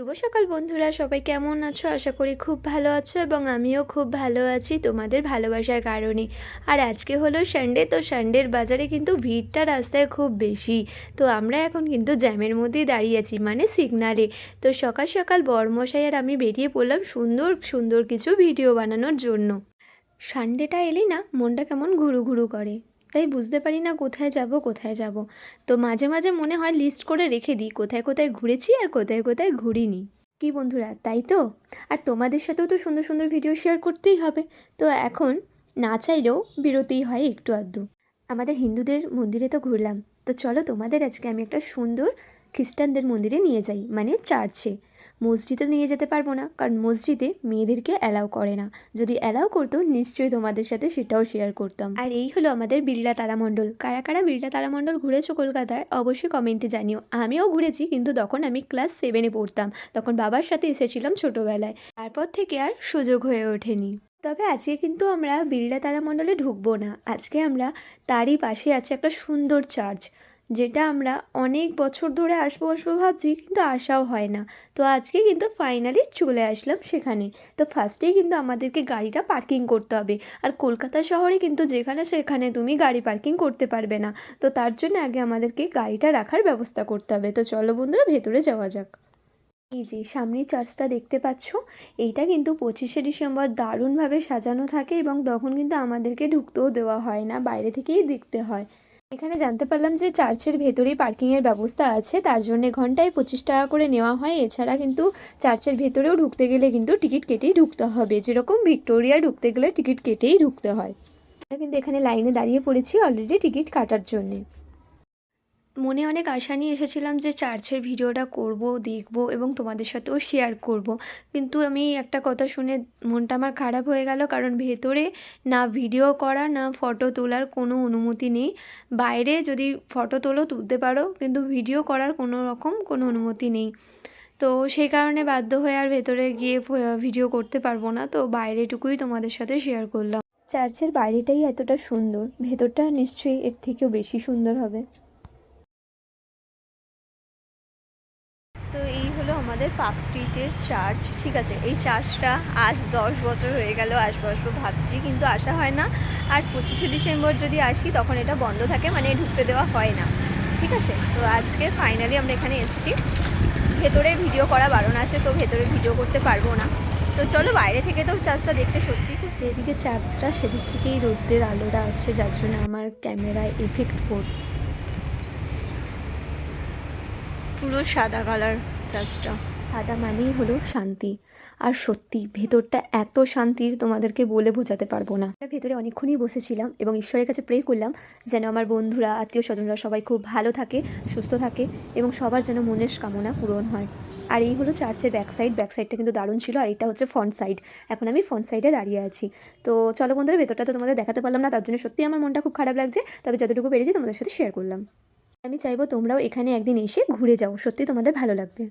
শুভ সকাল বন্ধুরা, সবাই কেমন আছো? আশা করি খুব ভালো আছো এবং আমিও খুব ভালো আছি তোমাদের ভালোবাসার কারণে। আর আজকে হলো সানডে তো সানডের বাজারে কিন্তু ভিড়টা রাস্তায় খুব বেশি। তো আমরা এখন কিন্তু জ্যামের মধ্যেই দাঁড়িয়ে আছি মানে সিগনালে তো সকাল সকাল বরমশাই আর আমি বেরিয়ে পড়লাম সুন্দর সুন্দর কিছু ভিডিও বানানোর জন্য। সানডেটা এলেই না মনটা কেমন ঘুরু ঘুরু করে। তাই বুঝতে পারি না কোথায় যাব কোথায় যাব। তো মাঝে মাঝে মনে হয় লিস্ট করে রেখে দিই, কোথায় কোথায় ঘুরেছি আর কোথায় কোথায় ঘুরিনি। কি বন্ধুরা, তাই তো? আর তোমাদের সাথেও তো সুন্দর সুন্দর ভিডিও শেয়ার করতেই হবে। তো এখন না চাইলেও বিরতিই হয় একটু আধটু। আমাদের হিন্দুদের মন্দিরে তো ঘুরলাম। তো চলো তোমাদের আজকে আমি একটা সুন্দর খ্রিস্টানদের মন্দিরে নিয়ে যাই মানে চার্চে মসজিদে নিয়ে যেতে পারব না, কারণ মসজিদে মেয়েদেরকে অ্যালাউ করে না। যদি অ্যালাউ করতো, নিশ্চয়ই তোমাদের সাথে সেটাও শেয়ার করতাম। আর এই হলো আমাদের বিড়লা তারামণ্ডল। কারা কারা বিড়লা তারামণ্ডল ঘুরেছো কলকাতায়, অবশ্যই কমেন্টে জানিও। আমিও ঘুরেছি, কিন্তু তখন আমি ক্লাস সেভেনে পড়তাম। তখন বাবার সাথে এসেছিলাম ছোটোবেলায়। তারপর থেকে আর সুযোগ হয়ে ওঠেনি। তবে আজকে কিন্তু আমরা বিড়লা তারামণ্ডলে ঢুকবো না। আজকে আমরা তারই পাশে আছে একটা সুন্দর চার্চ, যেটা আমরা অনেক বছর ধরে আসব আসব ভাবছি, কিন্তু আসাও হয় না। তো আজকে কিন্তু ফাইনালি চলে আসলাম সেখানে। তো ফার্স্টেই কিন্তু আমাদেরকে গাড়িটা পার্কিং করতে হবে। আর কলকাতা শহরে কিন্তু যেখানে সেখানে তুমি গাড়ি পার্কিং করতে পারবে না। তো তার জন্য আগে আমাদেরকে গাড়িটা রাখার ব্যবস্থা করতে হবে। তো চলো বন্ধুরা, ভেতরে যাওয়া যাক। এই যে সামনে চার্চটা দেখতে পাচ্ছ। এইটা কিন্তু পঁচিশে ডিসেম্বর দারুণভাবে সাজানো থাকে এবং তখন কিন্তু আমাদেরকে ঢুকতেও দেওয়া হয় না, বাইরে থেকেই দেখতে হয়। এখানে জানতে পারলাম যে চার্চের ভেতরেই পার্কিংয়ের ব্যবস্থা আছে, তার জন্য ঘন্টায় পঁচিশ টাকা করে নেওয়া হয়। এছাড়া কিন্তু চার্চের ভেতরেও ঢুকতে গেলে কিন্তু টিকিট কেটেই ঢুকতে হবে। যেরকম ভিক্টোরিয়া ঢুকতে গেলে টিকিট কেটেই ঢুকতে হয়। আমরা কিন্তু এখানে লাইনে দাঁড়িয়ে পড়েছি অলরেডি টিকিট কাটার জন্যে। মনে অনেক আশা নিয়ে এসেছিলাম যে চার্চের ভিডিওটা করব, দেখব এবং তোমাদের সাথেও শেয়ার করব। কিন্তু আমি একটা কথা শুনে মনটা আমার খারাপ হয়ে গেল, কারণ ভেতরে না ভিডিও করা, না ফটো তোলার কোনো অনুমতি নেই। বাইরে যদি ফটো তোলো, তুলতে পারো, কিন্তু ভিডিও করার কোনো রকম কোনো অনুমতি নেই। তো সেই কারণে বাধ্য হয়ে আর ভেতরে গিয়ে ভিডিও করতে পারব না। তো বাইরেটুকুই তোমাদের সাথে শেয়ার করলাম। চার্চের বাইরেটাই এতটা সুন্দর, ভেতরটা নিশ্চয়ই এর থেকেও বেশি সুন্দর হবে। আমাদের পার্ক স্ট্রিটের চার্চ ঠিক আছে? এই চার্চটা আজ দশ বছর হয়ে গেল আসব আসব ভাবছি কিন্তু আসা হয় না। আর পঁচিশে ডিসেম্বর যদি আসি তখন এটা বন্ধ থাকে মানে ঢুকতে দেওয়া হয় না। ঠিক আছে? তো আজকে ফাইনালি আমরা এখানে এসেছি। ভেতরে ভিডিও করা বারণ আছে তো ভেতরে ভিডিও করতে পারব না। তো চলো বাইরে থেকে তো চার্চটা দেখতে সত্যি খুব যেদিকে চার্চটা সেদিক থেকেই রোদ্রের আলোটা আসছে যার জন্য আমার ক্যামেরায় এফেক্ট পড় পুরো সাদা কালার চার্চটা সাদা মানেই হলো শান্তি। আর সত্যি, ভেতরটা এত শান্তির তোমাদেরকে বলে বোঝাতে পারব না। ভেতরে অনেকক্ষণই বসেছিলাম এবং ঈশ্বরের কাছে প্রে করলাম যেন আমার বন্ধুরা, আত্মীয় স্বজনরা সবাই খুব ভালো থাকে, সুস্থ থাকে এবং সবার যেন মনের কামনা পূরণ হয়। আর এই হলো চার্চের ব্যাক সাইড ব্যাক সাইডটা কিন্তু দারুণ ছিল আর এটা হচ্ছে ফ্রন্ট সাইড এখন আমি ফ্রন্ট সাইডে দাঁড়িয়ে আছি। তো চলো বন্ধুরা, ভেতরটা তো তোমাদের দেখাতে পারলাম না, তার জন্য সত্যি আমার মনটা খুব খারাপ লাগছে। তবে যতটুকু পেরেছি তোমাদের সাথে শেয়ার করলাম। আমি চাইব তোমরাও এখানে একদিন এসে ঘুরে যাও। সত্যি তোমাদের ভালো লাগবে।